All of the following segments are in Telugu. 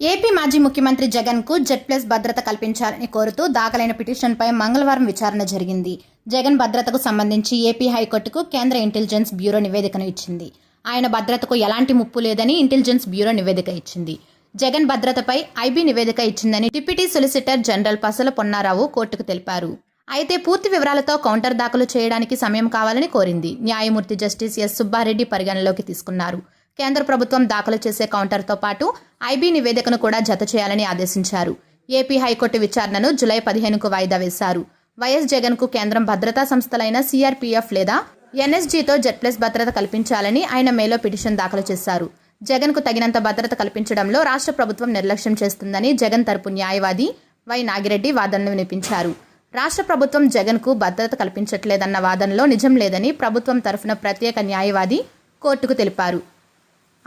ఏపీ మాజీ ముఖ్యమంత్రి జగన్కు జెడ్ ప్లస్ భద్రత కల్పించాలని కోరుతూ దాఖలైన పిటిషన్పై మంగళవారం విచారణ జరిగింది. జగన్ భద్రతకు సంబంధించి ఏపీ హైకోర్టుకు కేంద్ర ఇంటెలిజెన్స్ బ్యూరో నివేదికను ఇచ్చింది. ఆయన భద్రతకు ఎలాంటి ముప్పు లేదని ఇంటెలిజెన్స్ బ్యూరో నివేదిక ఇచ్చింది. జగన్ భద్రతపై ఐబీ నివేదిక ఇచ్చిందని deputy solicitor general Pasala Ponnarao కోర్టుకు తెలిపారు. అయితే పూర్తి వివరాలతో కౌంటర్ దాఖలు చేయడానికి సమయం కావాలని కోరింది. న్యాయమూర్తి జస్టిస్ ఎస్ సుబ్బారెడ్డి పరిగణనలోకి తీసుకున్నారు. కేంద్ర ప్రభుత్వం దాఖలు చేసే కౌంటర్తో పాటు ఐబీ నివేదికను కూడా జత చేయాలని ఆదేశించారు. ఏపీ హైకోర్టు విచారణను జులై పదిహేనుకు వాయిదా వేశారు. వైఎస్ జగన్కు కేంద్రం భద్రతా సంస్థలైన సీఆర్పీఎఫ్ లేదా ఎన్ఎస్జీతో జెడ్ ప్లస్ భద్రత కల్పించాలని ఆయన మేలో పిటిషన్ దాఖలు చేశారు. జగన్కు తగినంత భద్రత కల్పించడంలో రాష్ట్ర ప్రభుత్వం నిర్లక్ష్యం చేస్తుందని జగన్ తరపు న్యాయవాది వై నాగిరెడ్డి వాదనలు వినిపించారు. రాష్ట్ర ప్రభుత్వం జగన్కు భద్రత కల్పించట్లేదన్న వాదనలో నిజం లేదని ప్రభుత్వం తరఫున ప్రత్యేక న్యాయవాది కోర్టుకు తెలిపారు.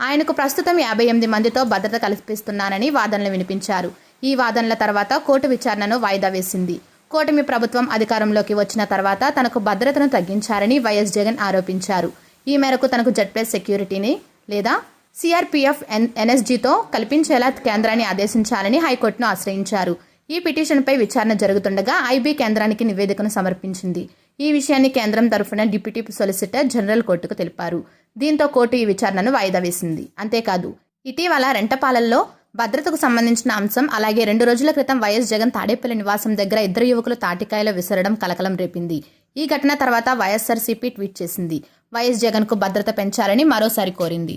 ఆయనకు ప్రస్తుతం యాభై ఎనిమిది మందితో భద్రత కల్పిస్తున్నానని వాదనలు వినిపించారు. ఈ వాదనల తర్వాత కోర్టు విచారణను వాయిదా వేసింది. కూటమి ప్రభుత్వం అధికారంలోకి వచ్చిన తర్వాత తనకు భద్రతను తగ్గించారని వైఎస్ జగన్ ఆరోపించారు. ఈ మేరకు తనకు జెడ్ ప్లస్ సెక్యూరిటీని లేదా సిఆర్పిఎఫ్ ఎన్ ఎన్ఎస్జీతో కల్పించేలా కేంద్రాన్ని ఆదేశించాలని హైకోర్టును ఆశ్రయించారు. ఈ పిటిషన్పై విచారణ జరుగుతుండగా ఐబీ కేంద్రానికి నివేదికను సమర్పించింది. ఈ విషయాన్ని కేంద్రం తరఫున డిప్యూటీ సొలిసిటర్ జనరల్ కోర్టుకు తెలిపారు. దీంతో కోర్టు ఈ విచారణను వాయిదా వేసింది. అంతేకాదు ఇటీవల రెంటపాలెల్లో భద్రతకు సంబంధించిన అంశం అలాగే రెండు రోజుల క్రితం వైఎస్ జగన్ తాడేపల్లి నివాసం దగ్గర ఇద్దరు యువకులు తాటికాయలో విసరడం కలకలం రేపింది. ఈ ఘటన తర్వాత వైఎస్ఆర్సీపీ ట్వీట్ చేసింది. వైఎస్ జగన్కు భద్రత పెంచాలని మరోసారి కోరింది.